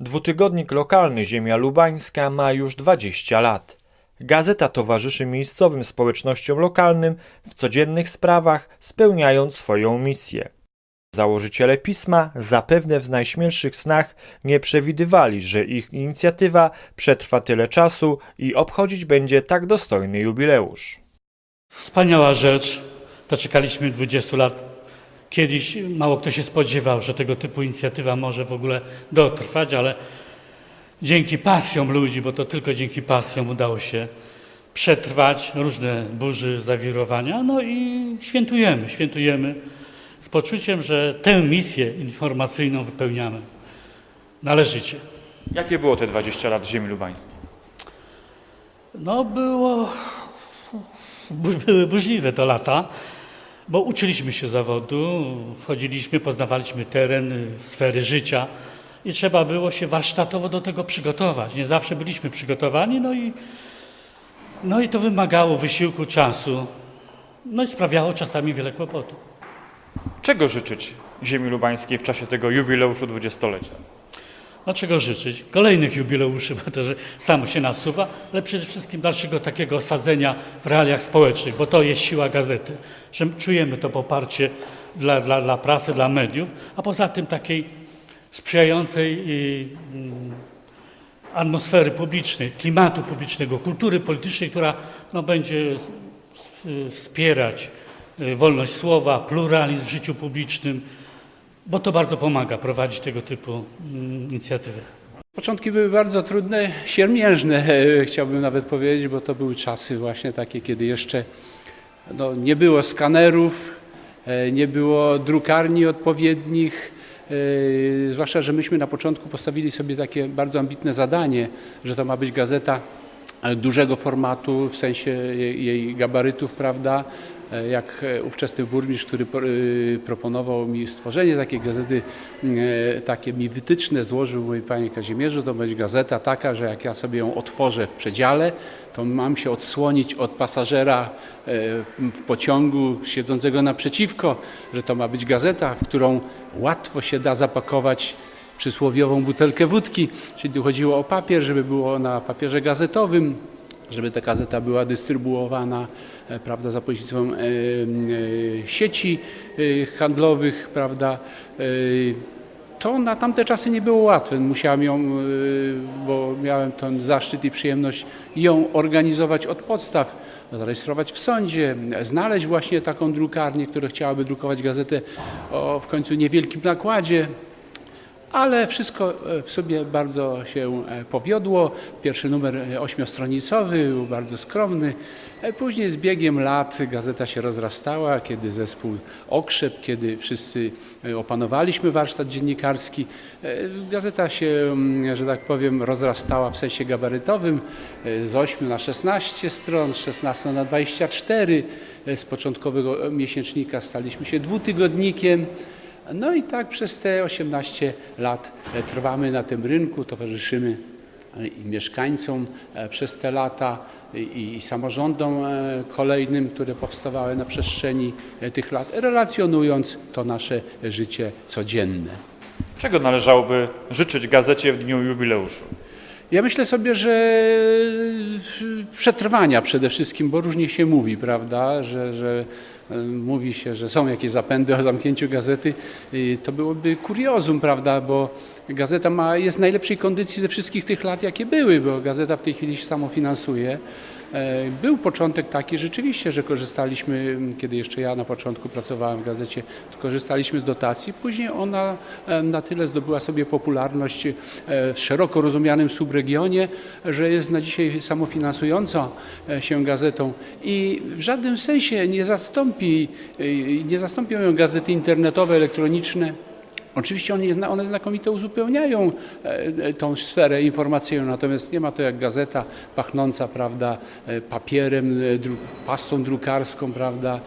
Dwutygodnik lokalny Ziemia Lubańska ma już 20 lat. Gazeta towarzyszy miejscowym społecznościom lokalnym w codziennych sprawach, spełniając swoją misję. Założyciele pisma zapewne w najśmielszych snach nie przewidywali, że ich inicjatywa przetrwa tyle czasu i obchodzić będzie tak dostojny jubileusz. Wspaniała rzecz. Doczekaliśmy 20 lat. Kiedyś mało kto się spodziewał, że tego typu inicjatywa może w ogóle dotrwać, ale dzięki pasjom ludzi, bo to tylko dzięki pasjom udało się przetrwać różne burzy, zawirowania. No i świętujemy, świętujemy z poczuciem, że tę misję informacyjną wypełniamy należycie. Jakie było te 20 lat Ziemi Lubańskiej? No było, były burzliwe to lata, bo uczyliśmy się zawodu, wchodziliśmy, poznawaliśmy teren, sfery życia i trzeba było się warsztatowo do tego przygotować. Nie zawsze byliśmy przygotowani, no i, no i to wymagało wysiłku czasu, no i sprawiało czasami wiele kłopotu. Czego życzyć Ziemi Lubańskiej w czasie tego jubileuszu dwudziestolecia? Dlaczego życzyć? Kolejnych jubileuszy, bo to że samo się nasuwa, ale przede wszystkim dalszego takiego osadzenia w realiach społecznych, bo to jest siła gazety, że czujemy to poparcie dla, dla, dla prasy, dla mediów, a poza tym takiej sprzyjającej y, mm, atmosfery publicznej, klimatu publicznego, kultury politycznej, która no, będzie wspierać y, wolność słowa, pluralizm w życiu publicznym, bo to bardzo pomaga prowadzić tego typu mm, inicjatywy. Początki były bardzo trudne, siermiężne, e, chciałbym nawet powiedzieć, bo to były czasy właśnie takie, kiedy jeszcze no, nie było skanerów, e, nie było drukarni odpowiednich. e, Zwłaszcza, że myśmy na początku postawili sobie takie bardzo ambitne zadanie, że to ma być gazeta dużego formatu, w sensie jej gabarytów, prawda? E, Jak e, ówczesny burmistrz, który y, proponował mi stworzenie takiej gazety, e, takie mi wytyczne złożył, mój panie Kazimierzu, to będzie gazeta taka, że jak ja sobie ją otworzę w przedziale, to mam się odsłonić od pasażera e, w pociągu siedzącego naprzeciwko, że to ma być gazeta, w którą łatwo się da zapakować przysłowiową butelkę wódki, czyli tu chodziło o papier, żeby było na papierze gazetowym, żeby ta gazeta była dystrybuowana e, prawda, za pośrednictwem e, e, sieci handlowych, prawda. To na tamte czasy nie było łatwe. Musiałem ją, bo miałem ten zaszczyt i przyjemność ją organizować od podstaw, zarejestrować w sądzie, znaleźć właśnie taką drukarnię, która chciałaby drukować gazetę o w końcu niewielkim nakładzie. Ale wszystko e, w sobie bardzo się e, powiodło. Pierwszy numer e, ośmiostronicowy był bardzo skromny. Później z biegiem lat gazeta się rozrastała, kiedy zespół okrzep, kiedy wszyscy opanowaliśmy warsztat dziennikarski. Gazeta się, mm, że tak powiem, rozrastała w sensie gabarytowym z 8 na 16 stron, z 16 na 24. E, Z początkowego miesięcznika staliśmy się dwutygodnikiem. No i tak przez te 18 lat e, trwamy na tym rynku, towarzyszymy e, i mieszkańcom e, przez te lata i, samorządom kolejnym, które powstawały na przestrzeni tych lat, relacjonując to nasze życie codzienne. Czego należałoby życzyć gazecie w dniu jubileuszu? Ja myślę sobie, że przetrwania przede wszystkim, bo różnie się mówi, prawda, że, że e, mówi się, że są jakieś zapędy o zamknięciu gazety, to byłoby kuriozum, prawda, bo gazeta ma, jest w najlepszej kondycji ze wszystkich tych lat, jakie były, bo gazeta w tej chwili się samofinansuje. E, Był początek taki rzeczywiście, że korzystaliśmy, kiedy jeszcze ja na początku pracowałem w gazecie, korzystaliśmy z dotacji. Później ona e, na tyle zdobyła sobie popularność w szeroko rozumianym subregionie, że jest na dzisiaj samofinansującą e, się gazetą i w żadnym sensie nie zastąpi, e, nie zastąpią ją gazety internetowe, elektroniczne. Oczywiście one, one znakomicie uzupełniają e, tą sferę informacyjną, natomiast nie ma to jak gazeta pachnąca, prawda, papierem, pastą drukarską, prawda.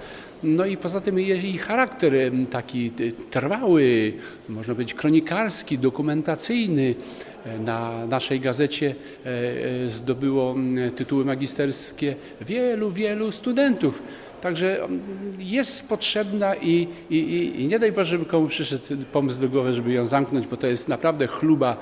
No i poza tym jej charakter taki e, trwały, można powiedzieć kronikarski, dokumentacyjny. E, Na naszej gazecie e, zdobyło tytuły magisterskie wielu, wielu studentów. Także jest potrzebna i, i, i, nie daj Boże, żeby komu przyszedł pomysł do głowy, żeby ją zamknąć, bo to jest naprawdę chluba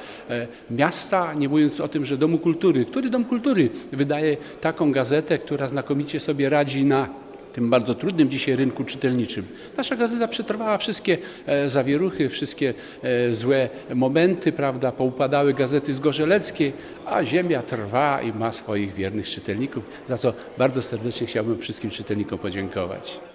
miasta, nie mówiąc o tym, że Domu Kultury. Który Dom Kultury wydaje taką gazetę, która znakomicie sobie radzi na tym bardzo trudnym dzisiaj rynku czytelniczym. Nasza gazeta przetrwała wszystkie e, zawieruchy, wszystkie e, złe momenty, prawda, poupadały gazety z Gorzeleckiej, a Ziemia trwa i ma swoich wiernych czytelników, za co bardzo serdecznie chciałbym wszystkim czytelnikom podziękować.